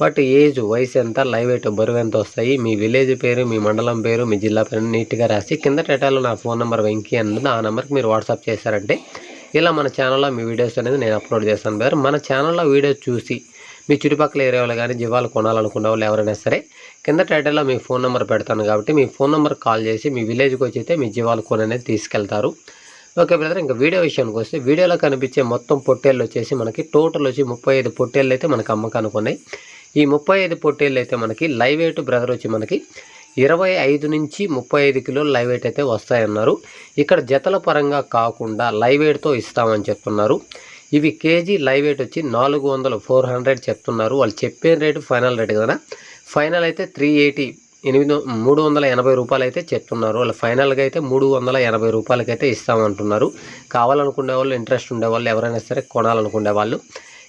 But age వయసు ఎంత live eight బరువు ఎంత వస్తాయి మీ విలేజ్ పేరు మీ మండలం పేరు మీ జిల్లా పేరు నీట్గా రాసి కింద టైటాలో నా ఫోన్ నెంబర్ వెంకీ అన్నది ఆ నెంబర్కి మీరు వాట్సాప్ చేశారంటే ఇలా మన ఛానల్లో మీ వీడియోస్ అనేది నేను అప్లోడ్ చేస్తాను. బ్రదర్ మన ఛానల్లో వీడియోస్ చూసి మీ చుట్టుపక్కల ఏరియాలో కానీ జీవాలు కొనాలనుకున్న వాళ్ళు ఎవరైనా సరే కింద టైటిల్లో మీ ఫోన్ నెంబర్ పెడతాను కాబట్టి మీ ఫోన్ నెంబర్ కాల్ చేసి మీ విలేజ్కి వచ్చి మీ జీవాలు కొననేది అనేది తీసుకెళ్తారు. ఓకే బ్రదర్ ఇంకా వీడియో విషయానికి వస్తే వీడియోలో కనిపించే మొత్తం పొట్టేళ్ళు వచ్చేసి మనకి టోటల్ వచ్చి ముప్పై ఐదు పొట్టేళ్ళు అయితే మనకి అమ్మకానికి ఉన్నాయి. ఈ ముప్పై ఐదు పొట్టేళ్ళు అయితే మనకి లైవ్ వెయిట్ బ్రదర్ వచ్చి మనకి ఇరవై ఐదు నుంచి ముప్పై ఐదు కిలోలు లైవ్ వెయిట్ అయితే వస్తాయన్నారు. ఇక్కడ జతల పరంగా కాకుండా లైవ్ వెయిట్తో ఇస్తామని చెప్తున్నారు. ఇవి కేజీ లైవ్ వెయిట్ వచ్చి నాలుగు వందలు ఫోర్ హండ్రెడ్ చెప్తున్నారు. వాళ్ళు చెప్పే రేటు ఫైనల్ రేటు కదా. ఫైనల్ అయితే త్రీ ఎయిటీ ఎనిమిది మూడు వందల ఎనభై రూపాయలు అయితే చెప్తున్నారు. వాళ్ళు ఫైనల్గా అయితే మూడు వందల ఎనభై రూపాయలకైతే ఇస్తామంటున్నారు. కావాలనుకునే వాళ్ళు ఇంట్రెస్ట్ ఉండేవాళ్ళు ఎవరైనా సరే కొనాలనుకునే వాళ్ళు.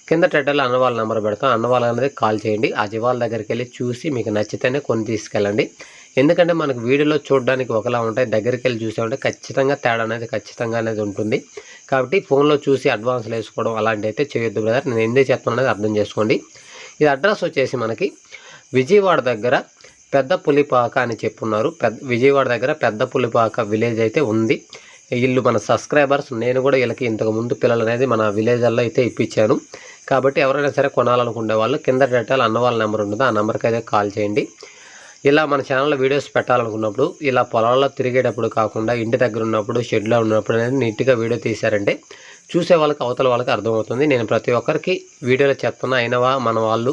కింద టెడ్డర్లో అన్నవాళ్ళ నెంబర్ పెడతాం. అన్నవాళ్ళ అనేది కాల్ చేయండి. ఆ జీవాల దగ్గరికి వెళ్ళి చూసి మీకు నచ్చితేనే కొని తీసుకెళ్ళండి. ఎందుకంటే మనకు వీడియోలో చూడడానికి ఒకలా ఉంటాయి. దగ్గరికి వెళ్ళి చూసామంటే ఖచ్చితంగా తేడా అనేది ఖచ్చితంగా అనేది ఉంటుంది. కాబట్టి ఫోన్లో చూసి అడ్వాన్స్లు వేసుకోవడం అలాంటి అయితే చేయొద్దు బ్రదర్. నేను ఎందుకు చెప్తాను అనేది అర్థం చేసుకోండి. ఇది అడ్రస్ వచ్చేసి మనకి విజయవాడ దగ్గర పెద్ద పులిపాక అని చెప్పున్నారు పెద్ద విజయవాడ దగ్గర పెద్ద పులిపాక విలేజ్ అయితే ఉంది. వీళ్ళు మన సబ్స్క్రైబర్స్ నేను కూడా వీళ్ళకి ఇంతకు ముందు పిల్లలు అనేది మన విలేజ్ల్లో అయితే ఇప్పించాను. కాబట్టి ఎవరైనా సరే కొనాలనుకునే వాళ్ళు కింద డేటాలు అన్న వాళ్ళ నెంబర్ ఉంటుంది. ఆ నెంబర్కి అయితే కాల్ చేయండి. ఇలా మన ఛానల్లో వీడియోస్ పెట్టాలనుకున్నప్పుడు ఇలా పొలాల్లో తిరిగేటప్పుడు కాకుండా ఇంటి దగ్గర ఉన్నప్పుడు షెడ్లో ఉన్నప్పుడు అనేది నీట్గా వీడియో తీశారంటే చూసే వాళ్ళకి అవతల వాళ్ళకి అర్థమవుతుంది. నేను ప్రతి ఒక్కరికి వీడియోలో చెప్తున్నా అయినవా మన వాళ్ళు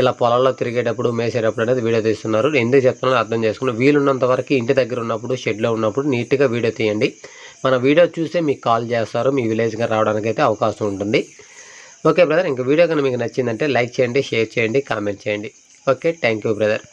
ఇలా పొలాల్లో తిరిగేటప్పుడు మేసేటప్పుడు అనేది వీడియో తీస్తున్నారు. ఎందుకు చెప్తున్నారో అర్థం చేసుకుని వీలున్నంత వరకు ఇంటి దగ్గర ఉన్నప్పుడు షెడ్లో ఉన్నప్పుడు నీట్గా వీడియో తీయండి. మన వీడియో చూసే మీకు కాల్ చేస్తారు మీ విలేజ్గా రావడానికి అయితే అవకాశం ఉంటుంది. ఓకే బ్రదర్ ఇంకా వీడియో కనుక మీకు నచ్చిందంటే లైక్ చేయండి షేర్ చేయండి కామెంట్ చేయండి. Okay thank you brother.